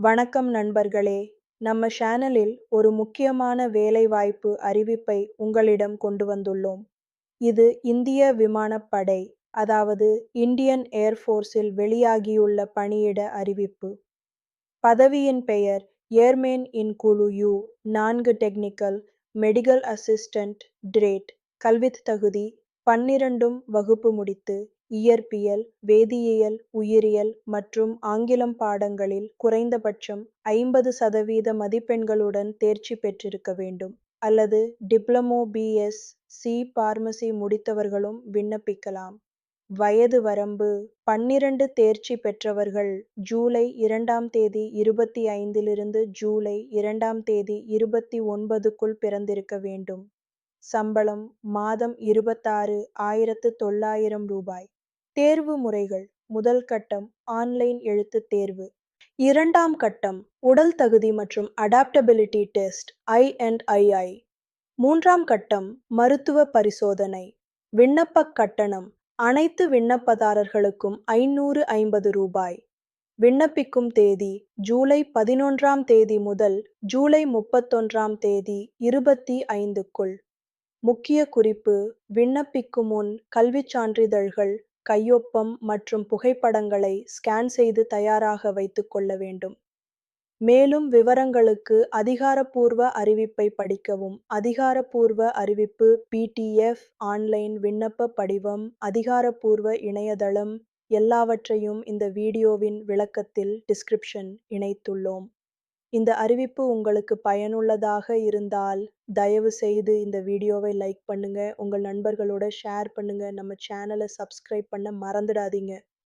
வணக்கம் நண்பர்களே. நம்ம சேனலில் ஒரு முக்கியமான வேலைவாய்ப்பு அறிவிப்பை உங்களிடம் கொண்டு வந்துள்ளோம். இது இந்திய விமானப்படை அதாவது இந்தியன் ஏர்ஃபோர்ஸில் வெளியாகியுள்ள பணியிட அறிவிப்பு. பதவியின் பெயர் ஏர்மேன் இன் குழு யூ நான்கு டெக்னிக்கல் மெடிக்கல் அசிஸ்டன்ட் டிரேட் கல்வித் தகுதி பன்னிரண்டும் வகுப்பு முடித்து இயற்பியல் வேதியியல் உயிரியல் மற்றும் ஆங்கிலம் பாடங்களில் குறைந்தபட்சம் ஐம்பது சதவீத மதிப்பெண்களுடன் தேர்ச்சி பெற்றிருக்க வேண்டும். அல்லது டிப்ளமோ பிஎஸ் சி. பார்மசி முடித்தவர்களும் விண்ணப்பிக்கலாம். வயது வரம்பு பன்னிரண்டு தேர்ச்சி பெற்றவர்கள் ஜூலை இரண்டாம் தேதி இருபத்தி ஐந்திலிருந்து ஜூலை இரண்டாம் தேதி இருபத்தி ஒன்பதுக்குள் பிறந்திருக்க வேண்டும். சம்பளம் மாதம் இருபத்தாறு ஆயிரத்து தொள்ளாயிரம் ரூபாய். தேர்வு முறைகள். முதல் கட்டம் ஆன்லைன் எழுத்து தேர்வு. இரண்டாம் கட்டம் உடல் தகுதி மற்றும் adaptability test I and II மூன்றாம் கட்டம் மருத்துவ பரிசோதனை. விண்ணப்ப கட்டணம் அனைத்து விண்ணப்பதாரர்களுக்கும் ஐநூறு ஐம்பது ரூபாய். விண்ணப்பிக்கும் தேதி ஜூலை பதினொன்றாம் தேதி முதல் ஜூலை முப்பத்தொன்றாம் தேதி இருபத்தி ஐந்துக்குள். முக்கிய குறிப்பு விண்ணப்பிக்கும் முன் கல்விச் சான்றிதழ்கள் கையொப்பம் மற்றும் புகைப்படங்களை ஸ்கேன் செய்து தயாராக வைத்துக் கொள்ள வேண்டும். மேலும் விவரங்களுக்கு அதிகாரப்பூர்வ அறிவிப்பை படிக்கவும். அதிகாரப்பூர்வ அறிவிப்பு பிடிஎஃப் ஆன்லைன் விண்ணப்ப படிவம் அதிகாரப்பூர்வ இணையதளம் எல்லாவற்றையும் இந்த வீடியோவின் விளக்கத்தில் டிஸ்கிரிப்ஷன் இணைத்துள்ளோம். இந்த அறிவிப்பு உங்களுக்கு பயனுள்ளதாக இருந்தால் தயவு செய்து இந்த வீடியோவை லைக் பண்ணுங்கள் உங்கள் நண்பர்களோட ஷேர் பண்ணுங்கள் நம்ம சேனலை சப்ஸ்கிரைப் பண்ண மறந்துடாதீங்க.